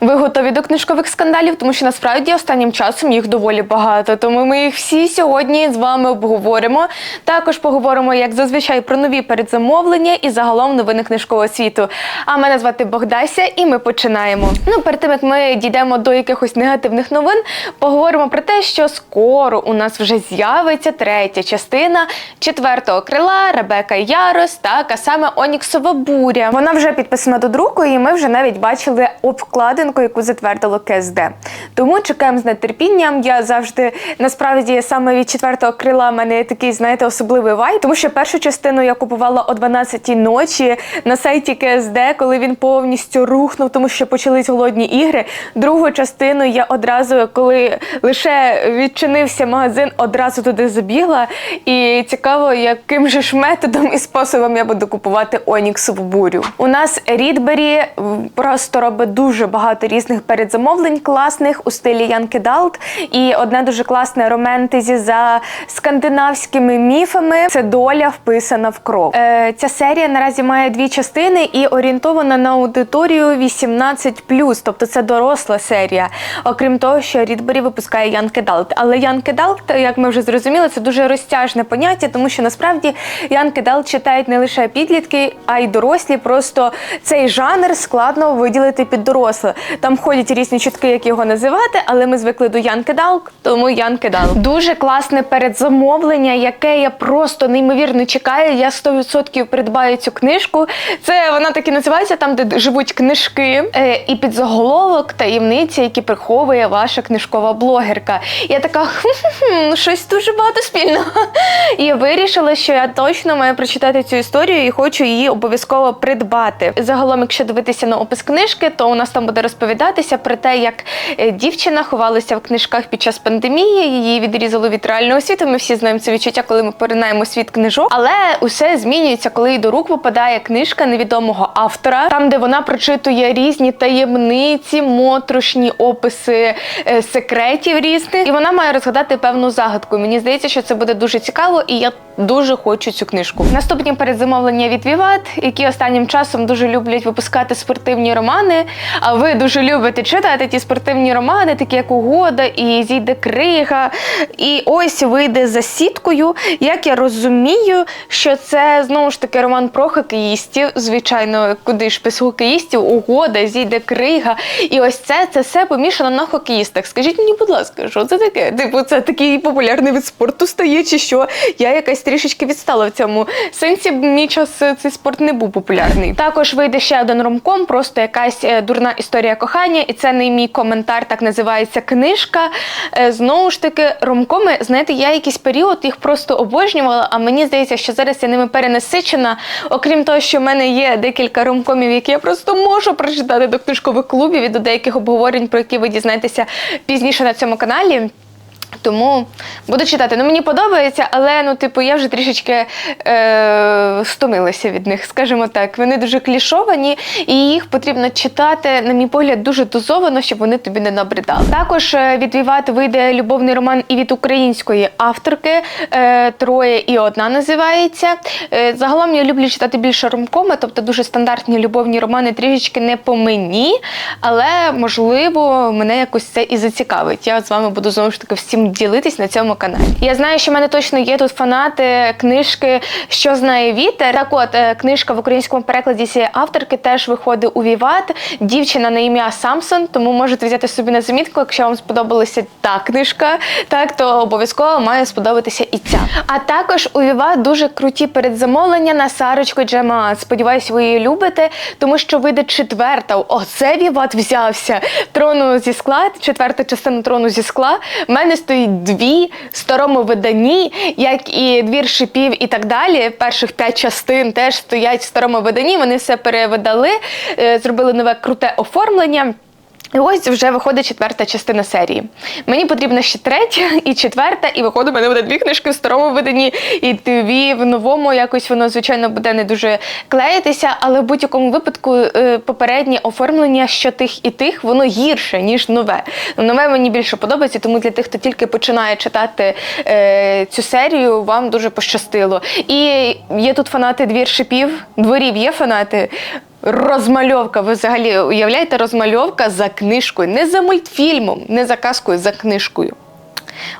Ви готові до книжкових скандалів, тому що насправді останнім часом їх доволі багато. Тому ми їх всі сьогодні з вами обговоримо. Також поговоримо, як зазвичай, про нові передзамовлення і загалом новини книжкового світу. А мене звати Богдася, і ми починаємо. Ну, перед тим як ми дійдемо до якихось негативних новин, поговоримо про те, що скоро у нас вже з'явиться третя частина четвертого крила Ребека Ярос, так а саме Оніксова буря. Вона вже підписана до друку, і ми вже навіть бачили обкладинку, яку затвердило КСД. Тому чекаємо з нетерпінням. Я завжди насправді саме від четвертого крила мене такий, знаєте, особливий вайб, тому що першу частину я купувала о 12-й ночі на сайті КСД, коли він повністю рухнув, тому що почались голодні ігри. Другу частину я одразу, коли лише відчинився магазин, одразу туди забігла. І цікаво, яким же ж методом і способом я буду купувати Оніксову бурю. У нас Рідбері просто робить дуже багато різних передзамовлень класних у стилі Янки Далт. І одне дуже класне романтезі за скандинавськими міфами. Це доля вписана в кров. Е, ця серія наразі має дві частини і орієнтована на аудиторію 18+, тобто це доросла серія. Окрім того, що Рідбері випускає Янки Далт. Але Янки Далт, як ми вже зрозуміли, це дуже розтяжне поняття, тому що насправді Янки Далт читають не лише підлітки, а й дорослі. Просто цей жанр складно виділити під доросле. Там ходять різні чутки, як його називати, але ми звикли до Янки Далк, тому Янки Далк. Дуже класне передзамовлення, яке я просто неймовірно чекаю. Я 100% придбаю цю книжку. Це вона так і називається, там, де живуть книжки, е, і підзаголовок таємниці, які приховує ваша книжкова блогерка. Я така «Хм-хм-хм, щось дуже багато спільного. І я вирішила, що я точно маю прочитати цю історію і хочу її обов'язково придбати. Загалом, якщо дивитися на опис книжки, то у нас там буде розповідатися про те, як е, дівчина ховалася в книжках під час пандемії. Її відрізало від реального світу. Ми всі знаємо це відчуття, коли ми поринаємо світ книжок. Але усе змінюється, коли до рук попадає книжка невідомого автора, там де вона прочитує різні таємниці, моторошні описи е, секретів різних, і вона має розгадати певну загадку. Мені здається, що це буде дуже цікаво, і я дуже хочу цю книжку. Наступні передзамовлення від Віват, які останнім часом дуже люблять випускати спортивні романи. А ви дуже любите читати ті спортивні романи, такі як Угода і Зійде Крига. І ось вийде за сіткою. Як я розумію, що це знову ж таки роман про хокеїстів. Звичайно, куди ж без хокеїстів, угода, зійде крига. І ось це, це все помішано на хокеїстах. Скажіть мені, будь ласка, що це таке? Типу, це такий популярний вид спорту стає, чи що? Я якась трішечки відстала в цьому сенсі. Мій час цей спорт не був популярний. Також вийде ще один ромком, просто якась е, дурна історія кохання, і це не мій коментар, так називається книжка. Е, Знову ж таки, ромкоми, знаєте, я якийсь період їх просто обожнювала, а мені здається, що зараз я ними перенасичена. Окрім того, що в мене є декілька ромкомів, які я просто можу прочитати до книжкових клубів і до деяких обговорень, про які ви дізнаєтеся пізніше на цьому каналі. Тому буду читати. Ну мені подобається, але ну, типу, я вже трішечки е, стомилася від них, скажімо так. Вони дуже клішовані, і їх потрібно читати, на мій погляд, дуже дозовано, щоб вони тобі не набридали. Також е, від Віват вийде любовний роман і від української авторки. Е, Троє і одна називається. Е, загалом я люблю читати більше ромкоми, тобто дуже стандартні любовні романи, трішечки не по мені, але можливо мене якось це і зацікавить. Я з вами буду знову ж таки всім ділитись на цьому каналі. Я знаю, що в мене точно є тут фанати книжки Що знає вітер. Так от е, книжка в українському перекладі цієї авторки теж виходить у Віват. Дівчина на ім'я Самсон, тому можете взяти собі на замітку, якщо вам сподобалася та книжка, так то обов'язково має сподобатися і ця. А також у Віват дуже круті передзамовлення на Сарочку Джема. Сподіваюсь, ви її любите, тому що вийде четверта. Оце Віват взявся. Трону зі скла, четверта частина трону зі скла. У мене стоїть дві в старому виданні, як і двір шипів і так далі. Перших п'ять частин теж стоять в старому виданні. Вони все перевидали, е, зробили нове круте оформлення. І ось вже виходить четверта частина серії. Мені потрібна ще третя і четверта, і виходить, у мене буде дві книжки в старому виданні, і дві в новому. Якось воно, звичайно, буде не дуже клеїтися, але в будь-якому випадку е, попереднє оформлення що тих і тих, воно гірше, ніж нове. Нове мені більше подобається, тому для тих, хто тільки починає читати е, цю серію, вам дуже пощастило. І є тут фанати двір шипів, дворів є фанати. Розмальовка. Ви взагалі уявляєте розмальовка за книжкою, не за мультфільмом, не за казкою, за книжкою.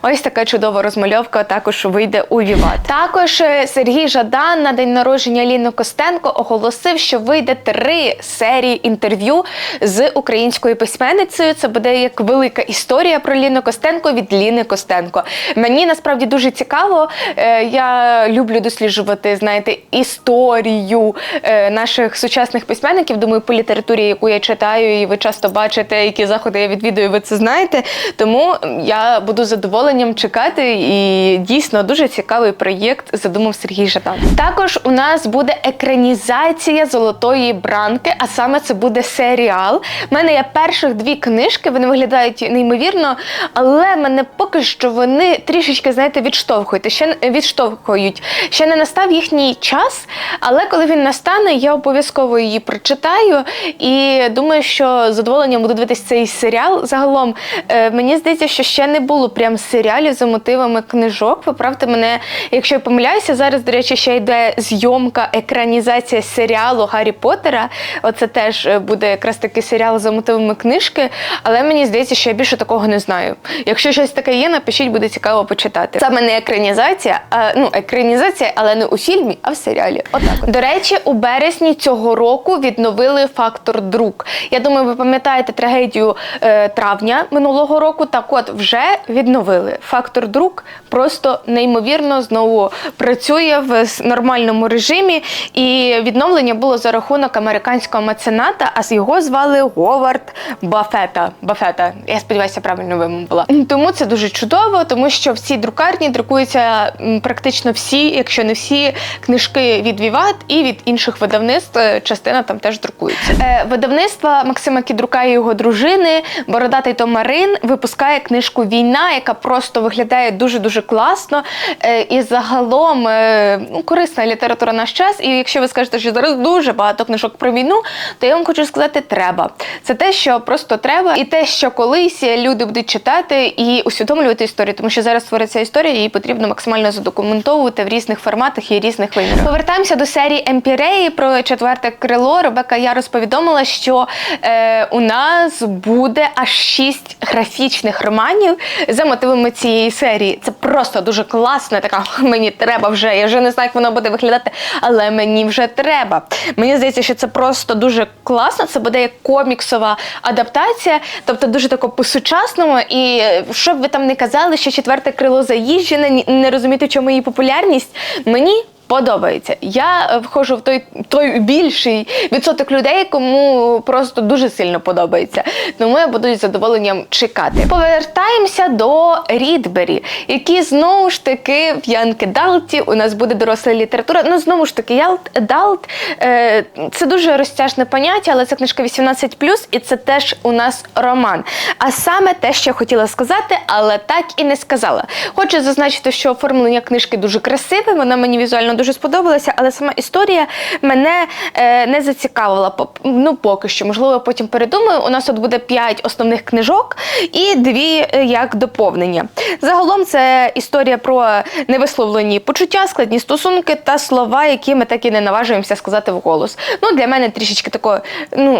Ось така чудова розмальовка також вийде у Віват. Також е, Сергій Жадан на день народження Ліни Костенко оголосив, що вийде три серії інтерв'ю з українською письменницею. Це буде як велика історія про Ліну Костенко від Ліни Костенко. Мені насправді дуже цікаво. Е, Я люблю досліджувати, знаєте, історію е, наших сучасних письменників. Думаю, по літературі, яку я читаю, і ви часто бачите, які заходи я відвідую, ви це знаєте. Тому я буду з задоволенням чекати. І дійсно дуже цікавий проєкт задумав Сергій Жадан. Також у нас буде екранізація золотої бранки, а саме це буде серіал. У мене є перших дві книжки, вони виглядають неймовірно, але мене поки що вони трішечки, знаєте, відштовхують. Ще відштовхують. Ще не настав їхній час, але коли він настане, я обов'язково її прочитаю. І думаю, що задоволенням буду дивитися цей серіал. Загалом е, мені здається, що ще не було прям серіалів за мотивами книжок. Поправте мене, якщо я помиляюся, зараз, до речі, ще йде зйомка, екранізація серіалу Гаррі Поттера. Оце теж е, буде якраз такий серіал за мотивами книжки. Але мені здається, що я більше такого не знаю. Якщо щось таке є, напишіть, буде цікаво почитати. Саме не екранізація, а ну екранізація, але не у фільмі, а в серіалі. Отак. от. До речі, у березні цього року відновили фактор друк. Я думаю, ви пам'ятаєте трагедію е, травня минулого року. Так, от вже відновили фактор друк. Просто неймовірно знову працює в нормальному режимі. І відновлення було за рахунок американського мецената, а його звали Говард Бафета. Бафета. Я сподіваюся, правильно вимовила. Тому це дуже чудово, тому що в цій друкарні друкуються практично всі, якщо не всі, книжки від Віват і від інших видавництв. Е, Частина там теж друкується. Е, видавництва Максима Кідрука і його дружини Бородатий Томарин випускає книжку Війна, яка просто виглядає дуже дуже класно. Е, і загалом е, ну, корисна література наш час. І якщо ви скажете, що зараз дуже багато книжок про війну, то я вам хочу сказати, треба. Це те, що просто треба, і те, що колись люди будуть читати і усвідомлювати історію, тому що зараз твориться історія, її потрібно максимально задокументовувати в різних форматах і різних вимірах. Повертаємося до серії Емпіреї про четверте крило. Ребека Ярос повідомила, що е, у нас буде аж шість графічних романів за мотивами цієї серії. Це просто дуже класна Така мені треба вже. Я вже не знаю, як воно буде виглядати, але мені вже треба. Мені здається, що це просто дуже класно. Це буде як коміксова адаптація, тобто дуже тако по-сучасному. І е, що б ви там не казали, що четверте крило заїжджене, не розуміти, в чому її популярність. Мені подобається. Я е, входжу в той, той більший відсоток людей, кому просто дуже сильно подобається. Тому я буду із задоволенням чекати. Повертаємося до Рідбері, які знову ж таки в Янки Далті у нас буде доросла література. Ну знову ж таки, Ялт Далт е, це дуже розтяжне поняття, але це книжка 18+, і це теж у нас роман. А саме те, що я хотіла сказати, але так і не сказала. Хочу зазначити, що оформлення книжки дуже красиве, вона мені візуально дуже сподобалася, але сама історія мене е, не зацікавила. Ну, поки що, можливо, потім передумаю. У нас тут буде 5 основних книжок і дві е, як доповнення. Загалом це історія про невисловлені почуття, складні стосунки та слова, які ми так і не наважуємося сказати вголос. Ну, для мене трішечки тако, ну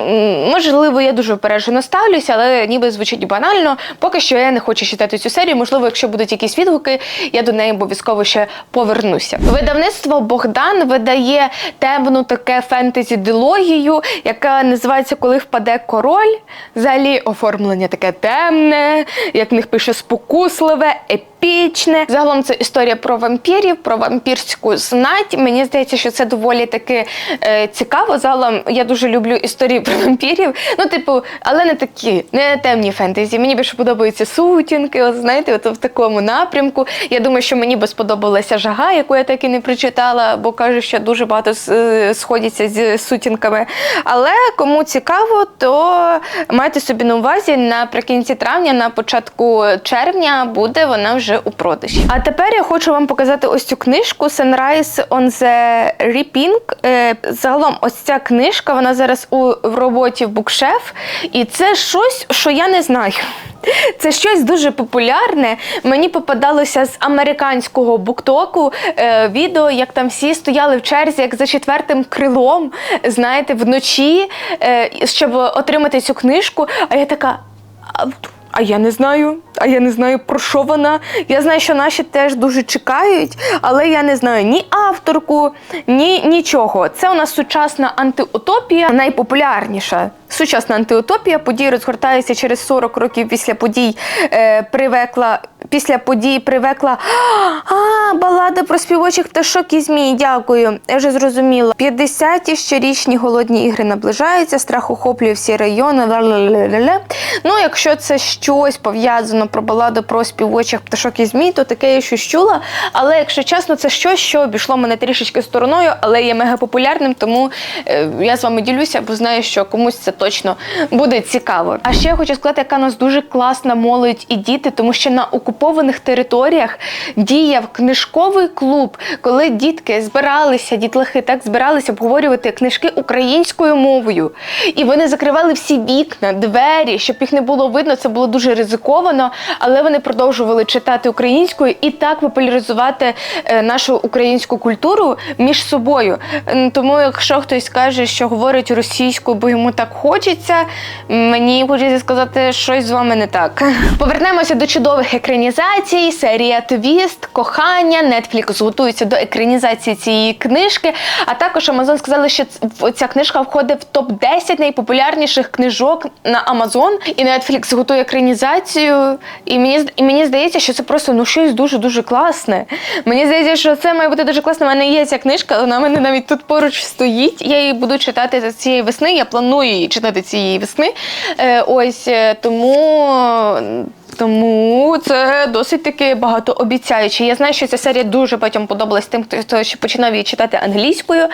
можливо, я дуже опереджено ставлюся, але ніби звучить банально. Поки що я не хочу читати цю серію. Можливо, якщо будуть якісь відгуки, я до неї обов'язково ще повернуся. Видавництво Богдан видає темну таке фентезі-дилогію, яка називається Коли впаде король. Взагалі оформлення таке темне, як в них пише спокусливе, епічне. Загалом це історія про вампірів, про вампірську знать. Мені здається, що це доволі таки е, цікаво. Загалом я дуже люблю історії про вампірів. Ну, типу, але не такі, не темні фентезі. Мені більше подобаються сутінки, от, знаєте, от в такому напрямку. Я думаю, що мені би сподобалася жага, яку я так і не прочитала, бо кажу, що дуже багато е, сходяться з сутінками. Але кому цікаво, то майте собі на увазі наприкінці травня, на початку червня буде вона вже у продажі. А тепер я хочу вам показати ось цю книжку Sunrise on the Reaping. Е, Загалом, ось ця книжка, вона зараз у в роботі в букшеф, і це щось, що я не знаю. Це щось дуже популярне. Мені попадалося з американського буктоку е, відео, як там всі стояли в черзі, як за четвертим крилом, знаєте, вночі, е, щоб отримати цю книжку. А я така. «А, я не знаю, а я не знаю про що вона. Я знаю, що наші теж дуже чекають, але я не знаю ні авторку, ні нічого. Це у нас сучасна антиутопія, найпопулярніша. Сучасна антиутопія. Події розгортаються через 40 років після подій. Е, привекла після подій привекла. А, балада про співочих пташок і змій. Дякую. Я вже зрозуміла. 50-ті щорічні голодні ігри наближаються, страх охоплює всі райони. ла-ла-ла-ла-ла. Ну, якщо це щось пов'язано про баладу про співочих пташок і змій, то таке я щось чула. Але якщо чесно, це щось, що обійшло мене трішечки стороною, але є мега популярним, тому е, я з вами ділюся, бо знаю, що комусь це точно буде цікаво. А ще я хочу сказати, яка нас дуже класна молодь і діти, тому що на окупованих територіях діяв книжковий клуб, коли дітки збиралися, дітлахи так збиралися обговорювати книжки українською мовою. І вони закривали всі вікна, двері, щоб їх не було видно. Це було дуже ризиковано, але вони продовжували читати українською і так популяризувати е, нашу українську культуру між собою. Тому, якщо хтось каже, що говорить російською, бо йому так хочеться, мені хочеться сказати, щось з вами не так. Повернемося до чудових екранізацій, серія Твіст, кохання. Netflix готується до екранізації цієї книжки. А також Amazon сказали, що ця книжка входить в топ 10 найпопулярніших книжок на Amazon. І Netflix готує екранізацію. І мені і мені здається, що це просто ну щось дуже дуже класне. Мені здається, що це має бути дуже класно. У мене є ця книжка, вона в мене навіть тут поруч стоїть. Я її буду читати з цієї весни. Я планую її читати цієї весни. Е, ось е, тому. Тому це досить таки багатообіцяюче. Я знаю, що ця серія дуже багатьом подобалась тим, хто, хто ще починав її читати англійською,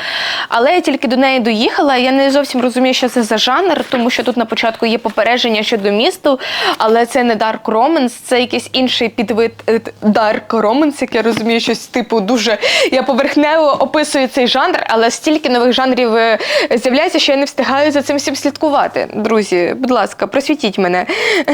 але я тільки до неї доїхала. Я не зовсім розумію, що це за жанр, тому що тут на початку є попередження щодо місту, але це не Dark Romance, це якийсь інший підвид е, Dark Romance, як я розумію, щось типу дуже. Я поверхнево описую цей жанр, але стільки нових жанрів е, з'являється, що я не встигаю за цим всім слідкувати. Друзі, будь ласка, просвітіть мене.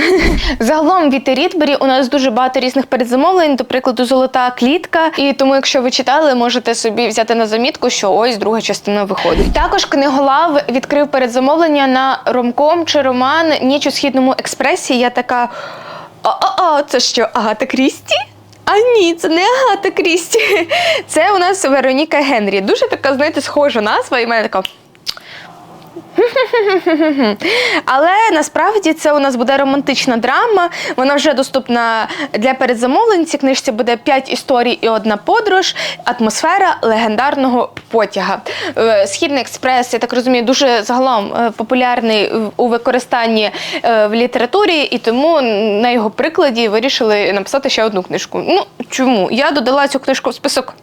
Загалом від Рідбері у нас дуже багато різних передзамовлень, до прикладу, золота клітка. І тому, якщо ви читали, можете собі взяти на замітку, що ось друга частина виходить. Також книголав відкрив передзамовлення на ромком чи роман Ніч у східному експресі. Я така. О-о-о, це що, Агата Крісті? А ні, це не Агата Крісті. Це у нас Вероніка Генрі. Дуже така, знаєте, схожа назва, і мене така. Але насправді це у нас буде романтична драма. Вона вже доступна для передзамовлень. Цій книжці буде 5 історій і одна подорож. Атмосфера легендарного потяга. Е, Східний експрес, я так розумію, дуже загалом е, популярний у використанні е, в літературі, і тому на його прикладі вирішили написати ще одну книжку. Ну чому? Я додала цю книжку в список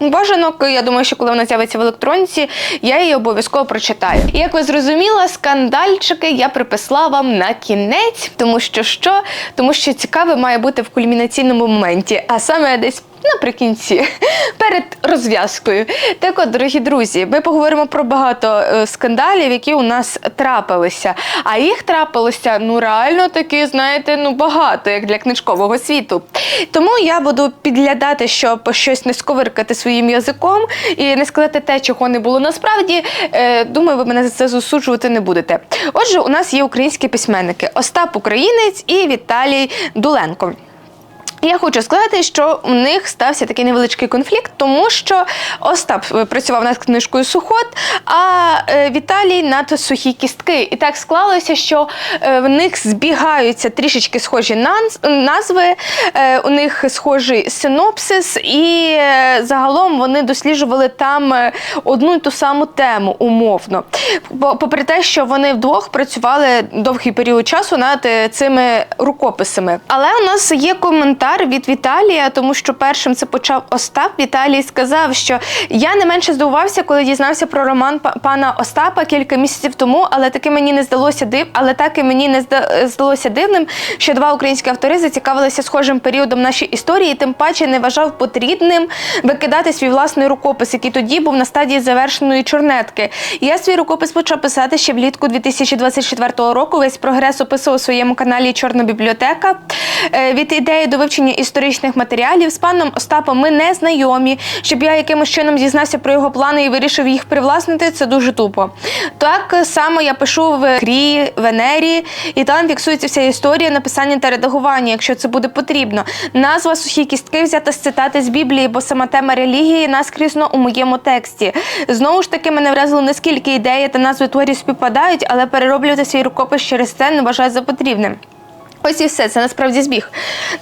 Бажанок, я думаю, що коли вона з'явиться в електронці, я її обов'язково прочитаю. І як ви зрозуміла, скандальчики я приписала вам на кінець, тому що що? Тому що цікаве має бути в кульмінаційному моменті, а саме десь. Наприкінці, перед розв'язкою. Так от, дорогі друзі, ми поговоримо про багато е, скандалів, які у нас трапилися. А їх трапилося ну реально таки, знаєте, ну багато, як для книжкового світу. Тому я буду підглядати, щоб щось не сковиркати своїм язиком і не сказати те, чого не було насправді. Е, думаю, ви мене за це засуджувати не будете. Отже, у нас є українські письменники Остап Українець і Віталій Дуленко. Я хочу сказати, що у них стався такий невеличкий конфлікт, тому що Остап е, працював над книжкою Сухот, а е, Віталій над сухі кістки. І так склалося, що е, в них збігаються трішечки схожі назви, у них схожий синопсис, і загалом вони досліджували там одну і ту саму тему умовно. Попри те, що вони вдвох працювали довгий період часу над цими рукописами. Але у нас є коментар коментар від Віталія, тому що першим це почав Остап. Віталій сказав, що я не менше здивувався, коли дізнався про роман пана Остапа кілька місяців тому, але таки мені не здалося див, але так і мені не здалося дивним, що два українські автори зацікавилися схожим періодом нашої історії, і тим паче не вважав потрібним викидати свій власний рукопис, який тоді був на стадії завершеної чорнетки. Я свій рукопис почав писати ще влітку 2024 року. Весь прогрес описував у своєму каналі Чорна бібліотека. Е, Від ідеї до вивчення історичних матеріалів з паном Остапом ми не знайомі. Щоб я якимось чином дізнався про його плани і вирішив їх привласнити, це дуже тупо. Так само я пишу в Крі, Венері, і там фіксується вся історія написання та редагування, якщо це буде потрібно. Назва сухі кістки взята з цитати з Біблії, бо сама тема релігії наскрізно у моєму тексті. Знову ж таки, мене вразило наскільки ідеї та назви творів співпадають, але перероблювати свій рукопис через це не вважаю за потрібним. Ось і все, це насправді збіг.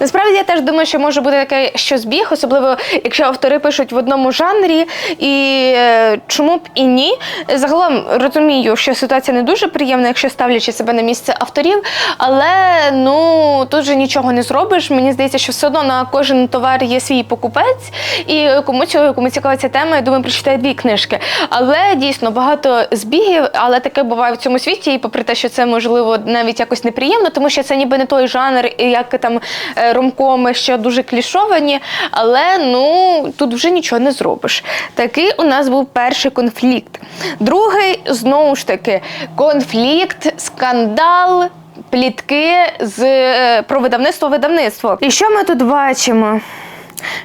Насправді я теж думаю, що може бути таке, що збіг, особливо якщо автори пишуть в одному жанрі, і е, чому б і ні. Загалом розумію, що ситуація не дуже приємна, якщо ставлячи себе на місце авторів, але ну тут же нічого не зробиш. Мені здається, що все одно на кожен товар є свій покупець, і кому цього, кому цікава ця тема, я думаю, прочитає дві книжки. Але дійсно багато збігів, але таке буває в цьому світі, і попри те, що це можливо навіть якось неприємно, тому що це ніби не той жанр, як там е, ромкоми, що дуже клішовані, але ну тут вже нічого не зробиш. Такий у нас був перший конфлікт. Другий знову ж таки конфлікт, скандал. Плітки з е, про видавництво видавництво. І що ми тут бачимо?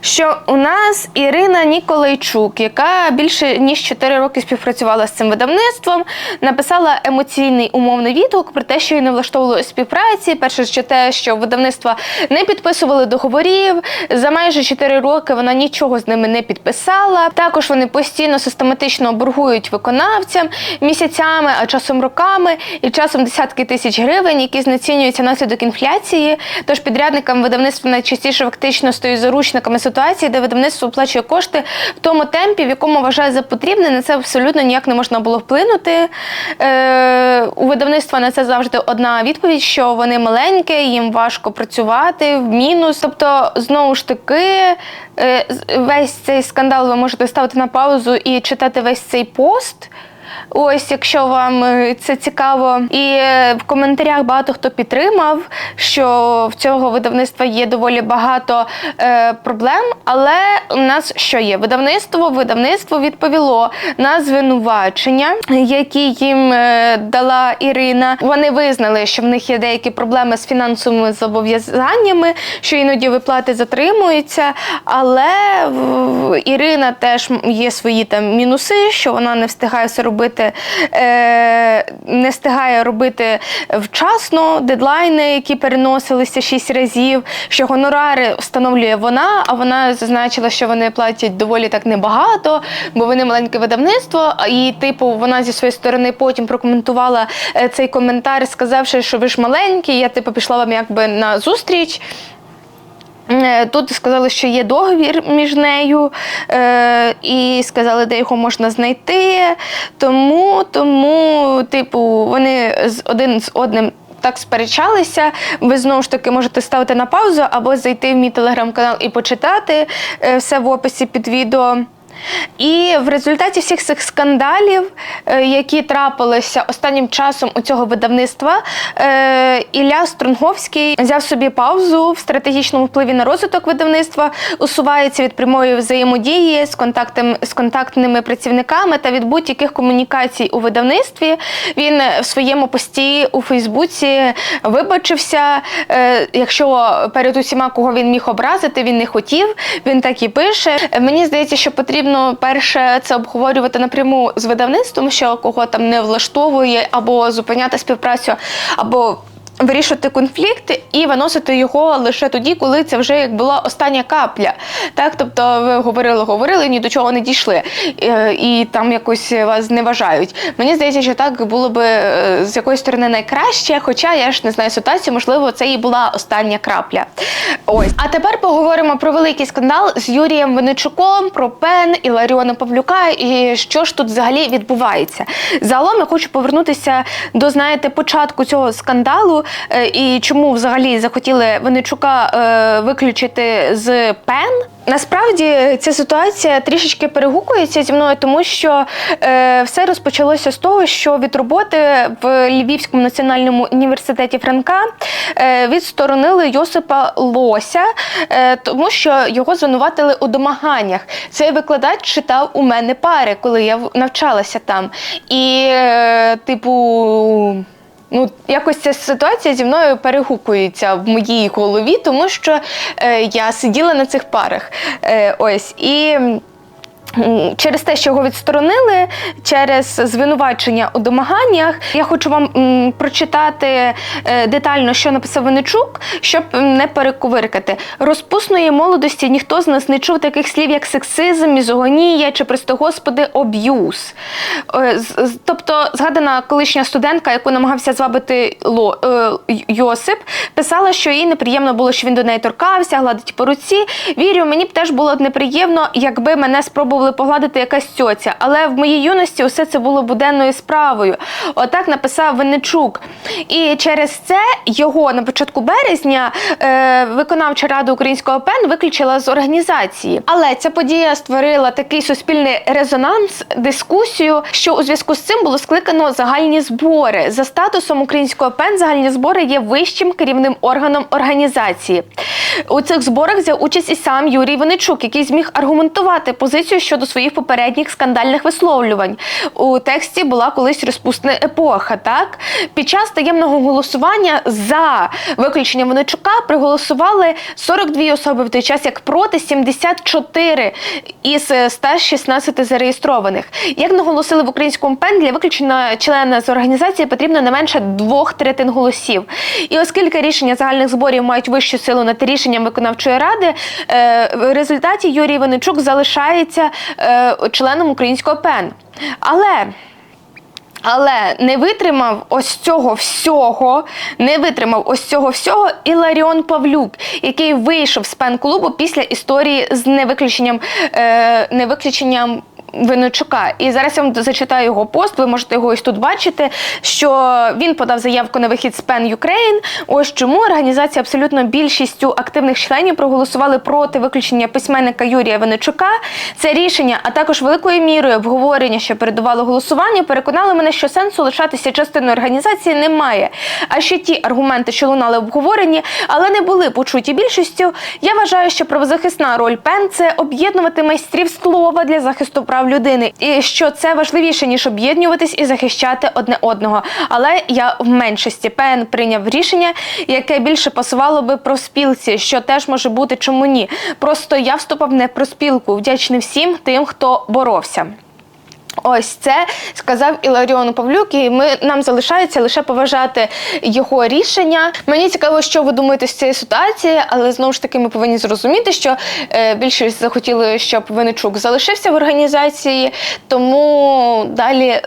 Що у нас Ірина Ніколайчук, яка більше ніж 4 роки співпрацювала з цим видавництвом, написала емоційний умовний відгук про те, що її не влаштовувало співпраці. Перше, що те, що видавництва не підписували договорів. За майже 4 роки вона нічого з ними не підписала. Також вони постійно систематично боргують виконавцям місяцями, а часом роками, і часом десятки тисяч гривень, які знецінюються наслідок інфляції. Тож підрядникам видавництва найчастіше фактично стоїть заручниками ситуації, де видавництво оплачує кошти в тому темпі, в якому вважає за потрібне. На це абсолютно ніяк не можна було вплинути. Е, у видавництва на це завжди одна відповідь, що вони маленькі, їм важко працювати в мінус. Тобто, знову ж таки, е, весь цей скандал ви можете ставити на паузу і читати весь цей пост. Ось, якщо вам е, це цікаво, і е, в коментарях багато хто підтримав, що в цього видавництва є доволі багато е, проблем. Але у нас що є? Видавництво, видавництво відповіло на звинувачення, які їм е, дала Ірина. Вони визнали, що в них є деякі проблеми з фінансовими зобов'язаннями, що іноді виплати затримуються. Але Ірина теж є свої там мінуси, що вона не встигає все робити, е, не встигає робити вчасно дедлайни, які переносилися шість разів, що гонорари встановлює вона, а вона зазначила, що вони платять доволі так небагато, бо вони маленьке видавництво. І, типу, вона зі своєї сторони потім прокоментувала е, цей коментар, сказавши, що ви ж маленькі, я типу пішла вам якби на зустріч. Е, Тут сказали, що є договір між нею, е, і сказали, де його можна знайти. Тому, тому, типу, вони з один з одним. Так сперечалися, ви знову ж таки можете ставити на паузу або зайти в мій телеграм-канал і почитати е, все в описі під відео. І в результаті всіх цих скандалів, е, які трапилися останнім часом у цього видавництва, е, Ілля Стронговський взяв собі паузу в стратегічному впливі на розвиток видавництва, усувається від прямої взаємодії з з контактними працівниками та від будь-яких комунікацій у видавництві. Він в своєму пості у Фейсбуці вибачився. Е, Якщо перед усіма, кого він міг образити, він не хотів. Він так і пише. Мені здається, що потрібно перше це обговорювати напряму з видавництвом, що кого там не влаштовує, або зупиняти співпрацю, або вирішувати конфлікт і виносити його лише тоді, коли це вже як була остання капля. Так, тобто ви говорили, говорили, ні до чого не дійшли, Е, і там якось вас зневажають. Мені здається, що так було би е, з якоїсь сторони найкраще, хоча я ж не знаю ситуацію, можливо, це і була остання крапля. Ось. А тепер поговоримо про великий скандал з Юрієм Винничуком, про Пен і Ларіона Павлюка, і що ж тут взагалі відбувається. Загалом я хочу повернутися до знаєте початку цього скандалу. Е, і чому взагалі захотіли Винничука е, виключити з ПЕН. Насправді ця ситуація трішечки перегукується зі мною, тому що е, все розпочалося з того, що від роботи в Львівському національному університеті Франка е, відсторонили Йосипа Лося, е, тому що його звинуватили у домаганнях. Цей викладач читав у мене пари, коли я навчалася там. І, е, типу. Ну, якось ця ситуація зі мною перегукується в моїй голові, тому що е, я сиділа на цих парах. Е, ось і. Через те, що його відсторонили, через звинувачення у домаганнях, я хочу вам м, прочитати е, детально, що написав Винничук, щоб не перековиркати. Розпусної молодості ніхто з нас не чув таких слів, як сексизм, мізогонія чи, прости господи, об'юз. Е, Тобто, згадана колишня студентка, яку намагався звабити Ло, е, Йосип, писала, що їй неприємно було, що він до неї торкався, гладить по руці. Вірю, мені б теж було неприємно, якби мене спробували погладити якась тьоця. Але в моїй юності усе це було буденною справою. Отак написав Винничук. І через це його на початку березня е, виконавча рада українського ПЕН виключила з організації. Але ця подія створила такий суспільний резонанс, дискусію, що у зв'язку з цим було скликано загальні збори. За статусом українського ПЕН загальні збори є вищим керівним органом організації. У цих зборах взяв участь і сам Юрій Винничук, який зміг аргументувати позицію щодо своїх попередніх скандальних висловлювань. У тексті була колись розпусна епоха. Так під час таємного голосування за виключення Винничука проголосували 42 особи, в той час як проти 74 із 116 зареєстрованих. Як наголосили в українському ПЕН, для виключення члена з організації потрібно не менше двох третин голосів. І оскільки рішення загальних зборів мають вищу силу над рішенням виконавчої ради, е, в результаті Юрій Винничук залишається е, членом українського ПЕН. Але але не витримав ось цього всього, не витримав ось цього всього і Ларіон Павлюк, який вийшов з пен-клубу після історії з невиключенням, е, невиключенням Винничука. І зараз я вам зачитаю його пост. Ви можете його ось тут бачити. Що він подав заявку на вихід з Pen Ukraine. Ось чому організація абсолютно більшістю активних членів проголосували проти виключення письменника Юрія Винничука. Це рішення, а також великою мірою обговорення, що передувало голосуванню, переконали мене, що сенсу лишатися частиною організації немає. А ще ті аргументи, що лунали в обговоренні, але не були почуті більшістю. Я вважаю, що правозахисна роль ПЕН це об'єднувати майстрів слова для захисту прав людини, і що це важливіше ніж об'єднуватись і захищати одне одного. Але я в меншості ПЕН прийняв рішення, яке більше пасувало би про спілці, що теж може бути чому ні. Просто я вступав не про спілку. вдячний всім тим, хто боровся. Ось це сказав Іларіон Павлюк, і ми нам залишається лише поважати його рішення. Мені цікаво, що ви думаєте з цієї ситуації, але знову ж таки ми повинні зрозуміти, що е, більшість захотіли, щоб Винничук залишився в організації, тому далі е,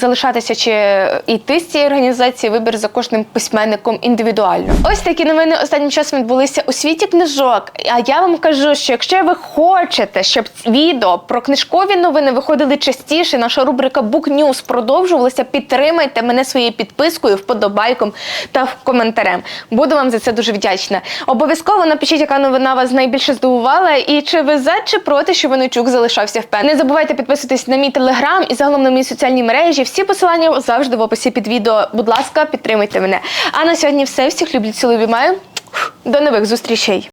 залишатися чи йти з цієї організації вибір за кожним письменником індивідуально. Ось такі новини останнім часом відбулися у світі книжок. А я вам кажу, що якщо ви хочете, щоб відео про книжкові новини виходили частіше, наша рубрика Book News продовжувалася, підтримайте мене своєю підпискою, вподобайком та коментарем. Буду вам за це дуже вдячна. Обов'язково напишіть, яка новина вас найбільше здивувала, і чи ви за чи проти, що Винничук залишався в. Не забувайте підписуватись на мій телеграм і загалом на мої соціальні мережі. Всі посилання завжди в описі під відео. Будь ласка, підтримуйте мене. А на сьогодні все. Всіх люблю, цілую, обіймаю. До нових зустрічей.